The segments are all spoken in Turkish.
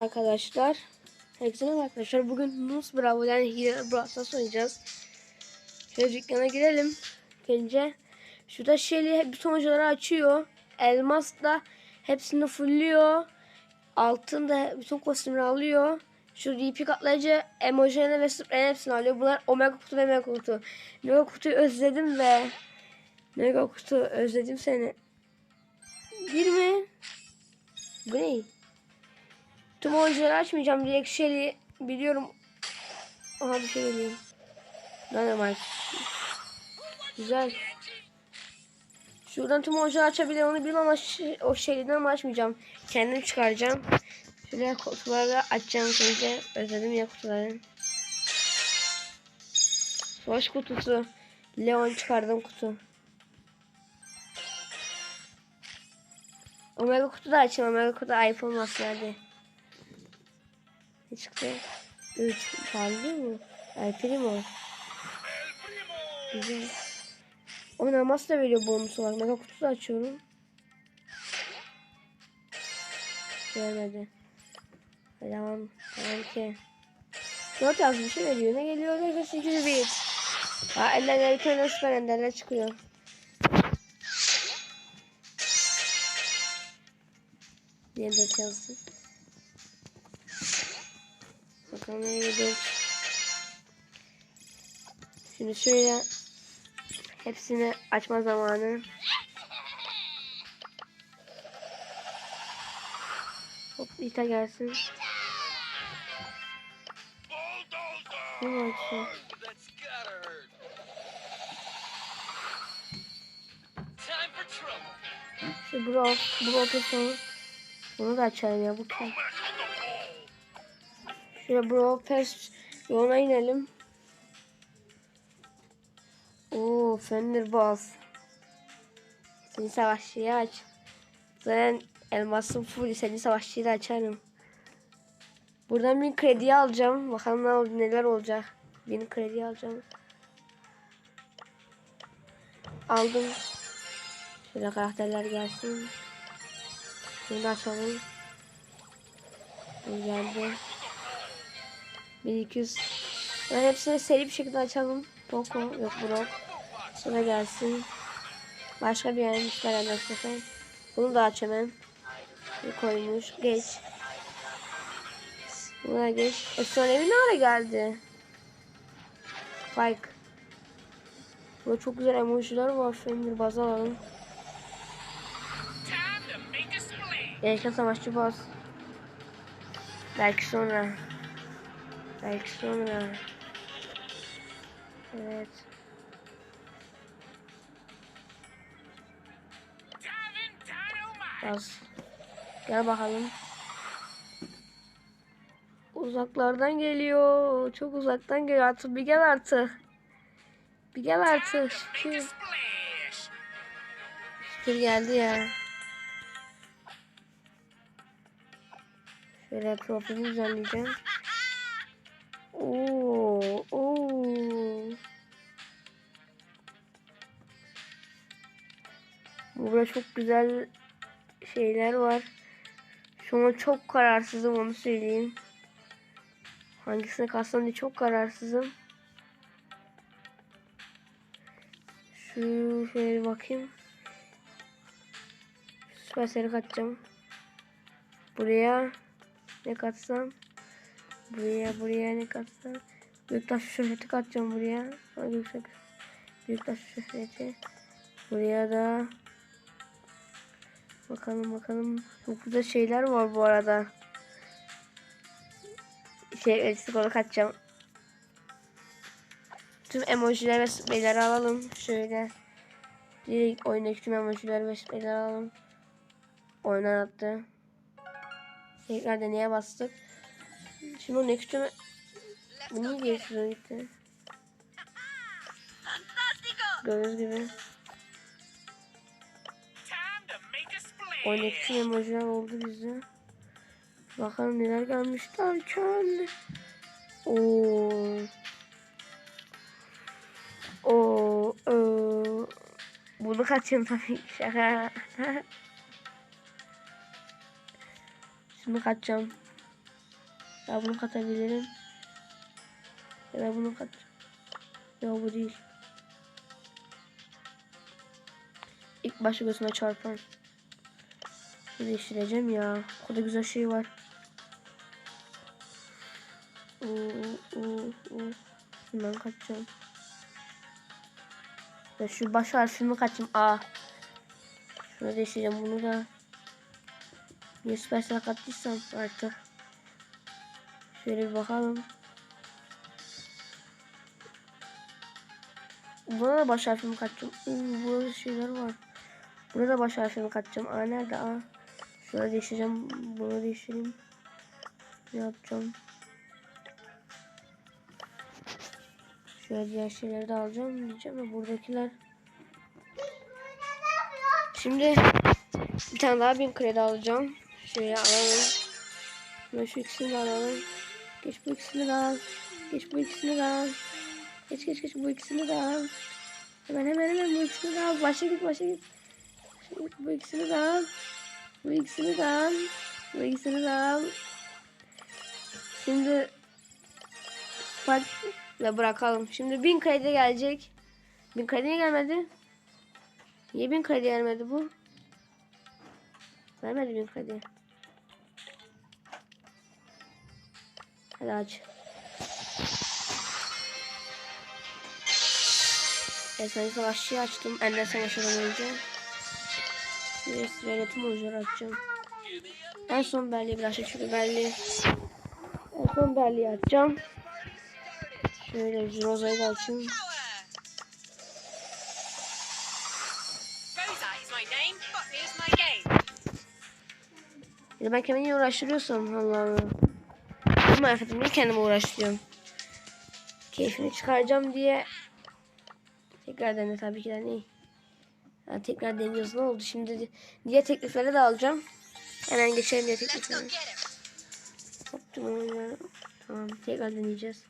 Arkadaşlar, herkese merhaba arkadaşlar. Bugün Nus Bravo yani Hile Brasas oynayacağız. Şöyle dükkana girelim. Gelince şurada şeyli bütün oyuncuları açıyor. Elmas da hepsini fullüyor. Altın da bütün kostümleri alıyor. Şu DP katlayıcı emojilerini ve spreyini hepsini alıyor. Bunlar Omega kutu ve Mega kutu. Mega kutuyu özledim ve Mega kutu özledim seni. Girme. Bu ne? Tüm oyuncuları açmayacağım. Direkt şeyi biliyorum. Aha bir şey geliyor. Dynamite. Güzel. Şuradan tüm oyuncuları açabilir onu bilmem ama o ama açmayacağım. Kendim çıkaracağım. Şöyle kutuları açacağım önce. Özledim ya kutuları. Savaş kutusu. Leon çıkardım kutu. Omega kutu da açayım. Omega kutu iPhone olmasın Ne çıktı? 3 pahalı mı? Ay primo. Güzel. O namas da veriyor bonus olarak. Mega kutu da açıyorum. Gelmedi. Tamam. Tamam ki. 4 yazmış bir şey veriyor. Ne geliyor? Ne 801. Ha eller gelirken süper enderler çıkıyor. Niye 4 yazdı? Neye gidiyoruz. Şimdi şöyle hepsini açma zamanı. Hop Lita gelsin. Ne trouble. Şu bro, bro. Bunu da açalım ya bu kim? Şöyle bro pes yoluna inelim. Oo Fender Boss. Seni savaşçıyı aç. Zaten elmasım full. Seni savaşçıyı da açarım. Buradan bir kredi alacağım. Bakalım neler olacak. Bin kredi alacağım. Aldım. Şöyle karakterler gelsin. Bunu da açalım. Bu geldi. 1200. Ben hepsini seri bir şekilde açalım. Poco yok Brock. Sonra gelsin. Başka bir yermiş beraber sefer. Bunu da aç hemen. Bir koymuş. Geç. Buna geç. Efsanevi ne ara geldi? Spike. Burada çok güzel emojiler var. Fender baz alalım. Yaşa savaşçı bas. Belki sonra. Belki sonra. Evet. Bas. Gel bakalım. Uzaklardan geliyor. Çok uzaktan geliyor. Artık bir gel artık. Bir gel artık. Şükür. Şükür geldi ya. Şöyle profilimi düzenleyeceğim. Oo, oo. Burada çok güzel şeyler var. Şu an çok kararsızım onu söyleyeyim. Hangisine kalsam diye çok kararsızım. Şu şöyle bakayım. Süper seri katacağım. Buraya ne katsam? Buraya buraya ne katsam? Büyüktaş şöhreti katacağım buraya. Hangi yüksek? Büyüktaş şöhreti. Buraya da bakalım bakalım. Çok güzel şeyler var bu arada. Şey olarak katacağım. Tüm emojiler ve spreyleri alalım. Şöyle. Direkt oyundaki tüm emojiler ve spreyleri alalım. Oyundan attı. Tekrar deneye bastık. Şimdi o next tüm... Bu niye geçiyor gitti? Gördüğünüz gibi. Oyundaki tüm emojiler oldu bizde. Bakalım neler gelmiş derken. Oo. Oo. oo. Bunu kaçayım tabii. Şaka. Şimdi kaçacağım. Ya bunu katabilirim. Ya da bunu kat. Ya bu değil. İlk başta gözüme çarpan. Bunu değiştireceğim ya. O kadar güzel şey var. Oo, oo, oo. Şundan kaçacağım. Ya şu baş harfimi kaçayım. A. Şunu değiştireceğim bunu da. Niye süpersel kattıysam artık. Şöyle bakalım. Buna da baş harfimi katacağım. Oo, burada şeyler var. Burada da baş harfimi katacağım. A nerede A? Şurada değiştireceğim. Bunu değiştireyim. Ne yapacağım? Şöyle diğer şeyleri de alacağım diyeceğim ama buradakiler. Şimdi bir tane daha bin kredi alacağım. Şöyle alalım. Ve şu ikisini de alalım. Geç bu ikisini de al. Geç bu ikisini de al. Geç geç geç bu ikisini de al. Hemen hemen hemen bu ikisini de al. Başa git başa git. Bu ikisini de al. Bu ikisini de al. Bu ikisini de al. Şimdi ve bırakalım. Şimdi 1000 kredi gelecek. 1000 kredi niye gelmedi? Niye 1000 kredi gelmedi bu? Vermedi 1000 kredi. Hadi aç. Efsane savaşçıyı açtım. Ender savaşından önce. Bir yönetim oyuncuları açacağım. En son Berli'yi biraz çünkü Berli. En son Berli'yi açacağım. Şöyle Roza'yı da açayım. Ya ben kendimi uğraştırıyorsam Allah Bu marifetim niye kendime uğraştırıyorum? Keyfini çıkaracağım diye. Tekrar dene tabii ki de ne? Ha, tekrar deniyoruz ne oldu şimdi di- diye teklifleri de alacağım. Hemen geçelim diye. Optimum Tamam tekrar deneyeceğiz.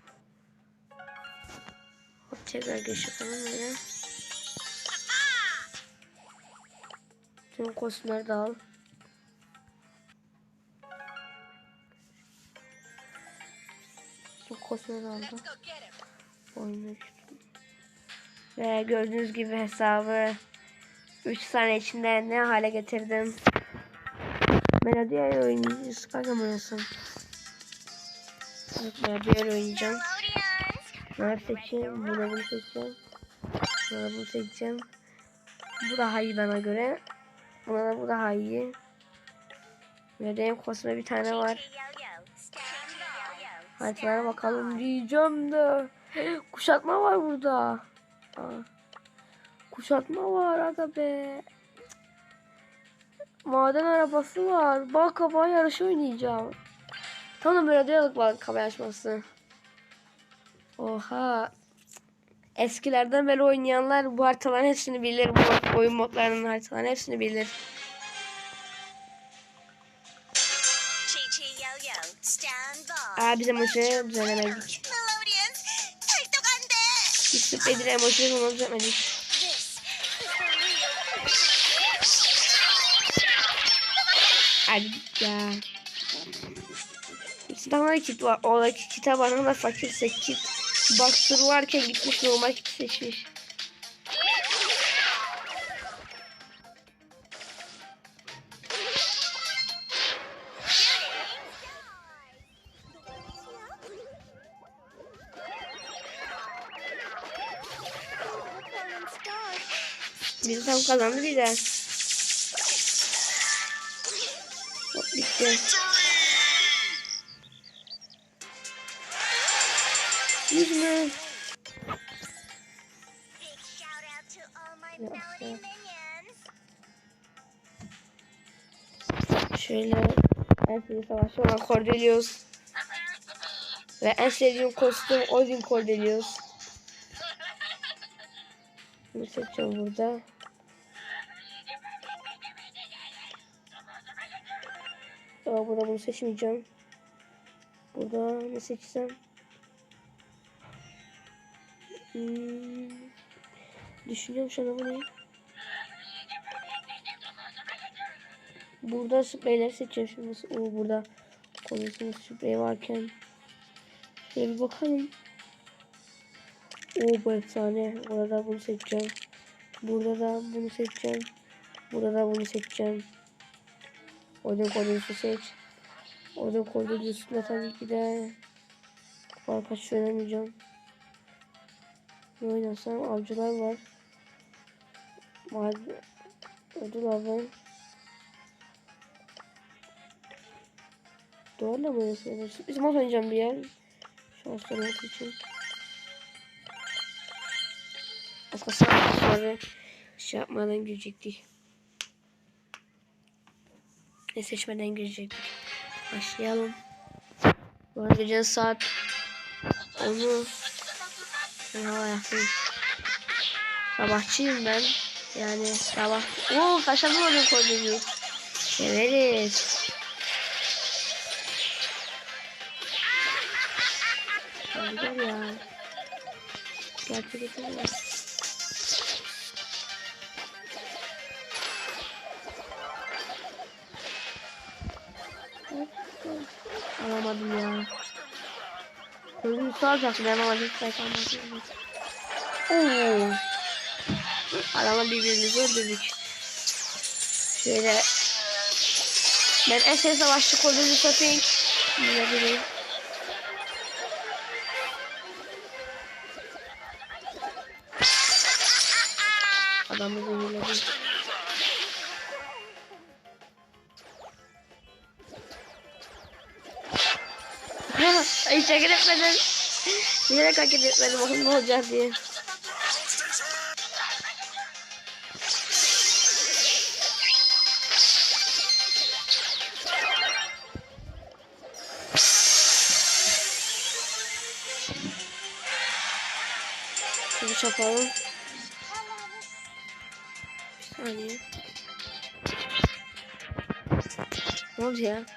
Hop tekrar geç yapalım böyle. Tüm kostümleri de al. Get him. Oyunu. Ve gördüğünüz gibi hesabı 3 saniye içinde ne hale getirdim. Melodiye oynayacağım. Skyrim oynasın. Evet, Melodiye oynayacağım. Bunları seçeyim. Bunu bunu seçeceğim. Bunu bunu seçeceğim. Bu daha iyi bana göre. Buna da bu daha iyi. Melodiye kostüme bir tane var. Haritalara bakalım diyeceğim de. Kuşatma var burada. Kuşatma var aga be. Maden arabası var. Bal kabağı yarışı oynayacağım. Tam böyle diyalog bal kabağı yarışması. Oha. Eskilerden beri oynayanlar bu haritaların hepsini bilir. Bu oyun modlarının haritaların hepsini bilir. Aa biz emojileri düzenlemedik. Biz spredir emojileri onu düzenlemedik. Hadi ya. İnsanlar kit var. Oradaki kitap fakirse kit. Boxer varken gitmiş normal kit seçmiş. Biz tam kazandı bir de. Hop bitti. Yüz mü? Big shout out to all my Yeah, melody yeah. minions. Şöyle en sevdiğim savaşçı olan Cordelius. Ve en sevdiğim kostüm Odin Cordelius. Bunu seçeceğim burada. Aa, burada bunu seçmeyeceğim. Burada ne seçsem? Hmm. Düşünüyorum şu an bu ne? Burada spreyleri seçiyorum şimdi. Oo, burada Konusunda sprey varken. Şöyle bir bakalım. Oo bu efsane. Burada bunu seçeceğim. Burada da bunu seçeceğim. Burada da bunu seçeceğim. Odin konusu seç. Odin konusu tabii ki de kaç oynamayacağım. Ne oynasam avcılar var. Mavi ödül avı. Doğru mu oynasam? Maç oynayacağım bir yer. Şanslanmak için. Aslında sonra şey yapmadan girecektik. Ne seçmeden girecektik. Başlayalım. Bu arada gece saat onu ben hava yapayım. Sabahçıyım ben. Yani sabah. Oo kaşanlı oyun koyduk. Severiz. Gel ya. Gerçek yeteneği. Alamadım ya. Gözüm sağlacaktı ben ama hiç sayfamadım. Oo. Arama birbirimizi öldürdük. Şöyle. Ben en sevdiğim savaşçı kodunu satayım. Ne bileyim. Adamı zehirledim. Hareket etmeden. Bilerek hareket etmedim. Bakın ne olacak diye. Şunu çapalım. Bir saniye. Ne oldu ya?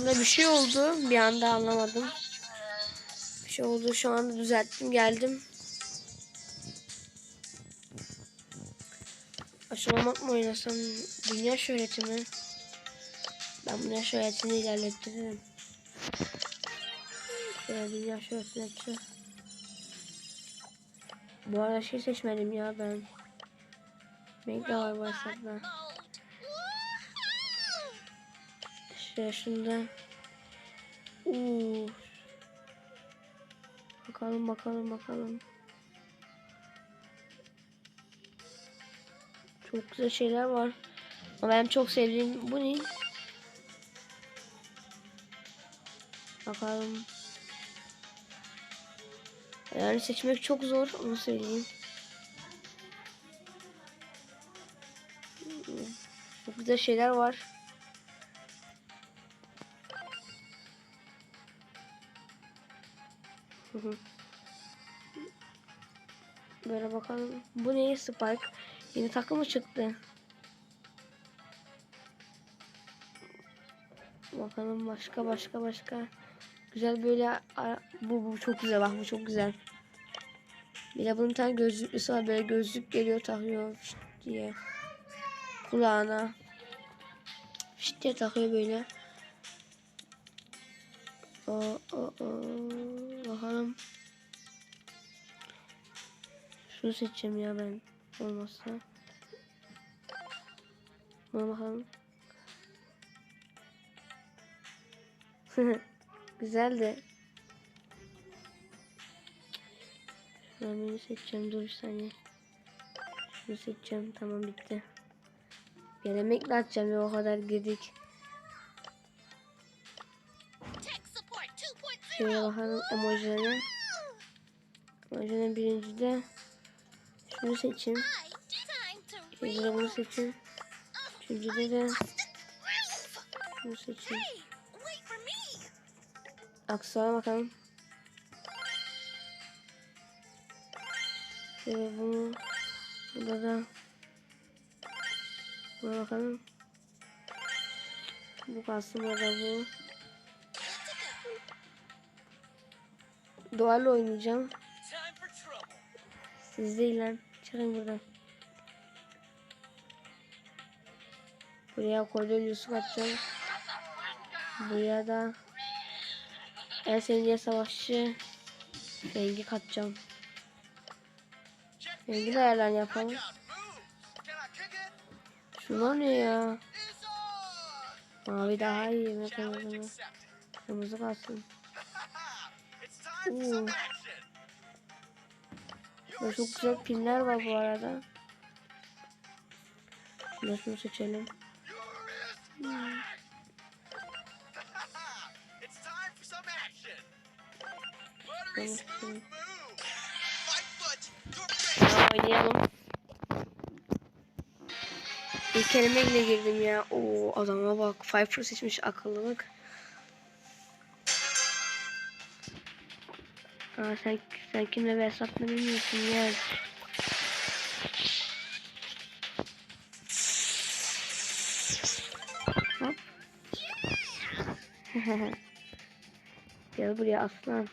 Anda bir şey oldu. Bir anda anlamadım. Bir şey oldu. Şu anda düzelttim. Geldim. Aşılamak mı oynasam? Dünya şöhreti mi? Ben dünya şöhretini ilerletirim. Şöyle dünya şöhretini açı. Bu arada şey seçmedim ya ben. Mega var bu hesapta. Şöyle şunda. Uuu. Bakalım bakalım bakalım. Çok güzel şeyler var. Ama benim çok sevdiğim bu ne? Bakalım. Yani seçmek çok zor onu söyleyeyim. Çok güzel şeyler var. Bu ne Spike? Yeni takım mı çıktı? Bakalım başka başka başka. Güzel böyle bu bu çok güzel bak bu çok güzel. Bir de bunun bir tane gözlüklüsü var böyle gözlük geliyor takıyor şşt diye. Kulağına. Şşt diye takıyor böyle. O, o, o. Bakalım. Şunu seçeceğim ya ben. Olmazsa. Buna bakalım. Güzel de. Ben bunu seçeceğim. Dur bir saniye. Şunu seçeceğim. Tamam bitti. Bir emekle atacağım ya o kadar girdik. Tech support 2.0. Şöyle bakalım emojilerine. Emojinin birinci de şunu to İkinci de bunu seçeyim. Üçüncüde de şunu me. Aksuara bakalım. Şöyle bunu. Burada da. Buna bakalım. Bu kalsın burada bu. Duvarla oynayacağım. Siz değil lan. Çıkın buradan. Buraya Cordelius'u atacağım. Buraya da Ersenliye Savaşçı rengi katacağım. Rengi de ayarlarını yapalım. Şunlar ne ya? Mavi daha iyi mi kırmızı mı? Kırmızı kalsın. Oo. Böyle çok güzel piller var bu arada. Şunu seçelim. Hmm. Oynayalım. İlk kelime ile girdim ya. Oo adama bak. Five seçmiş akıllılık. Aa, sen, sen kimle hesapla bilmiyorsun ya. Hop. Gel buraya aslan.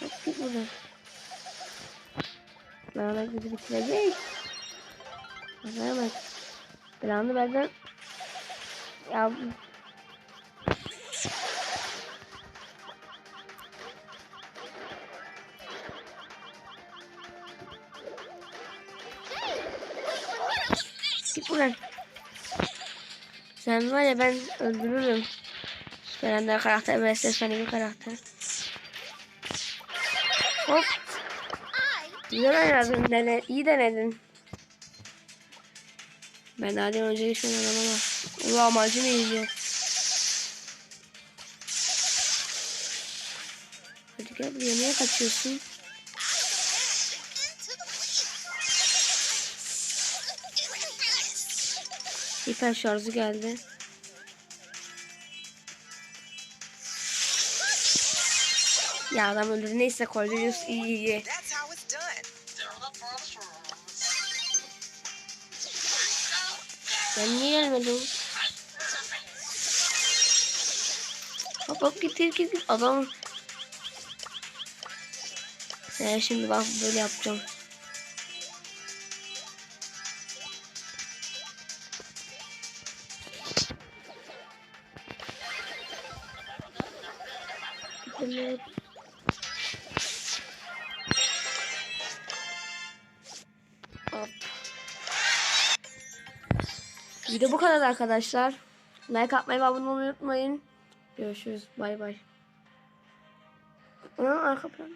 Hop git buradan. Beraber bizi bitirecek. Beraber. Belanı benden. Ya. Git buradan. Sen var ya ben öldürürüm. Süperender karakter ve Stefani bir karakter. Hop. Güzel oynadın. Dene, iyi denedin. Ben daha önce geçmedim ama. Amacı neydi? Hadi gel buraya niye kaçıyorsun? Hiper şarjı geldi. Ya adam öldürdü. Neyse Cordelius iyi iyi. Ben niye gelmedim? Hop hop git git git. Adam. Sen şimdi bak böyle yapacağım. Hop. Video bu kadar arkadaşlar. Like atmayı ve abone olmayı unutmayın. Görüşürüz. Bay bay. Aa, arka plan.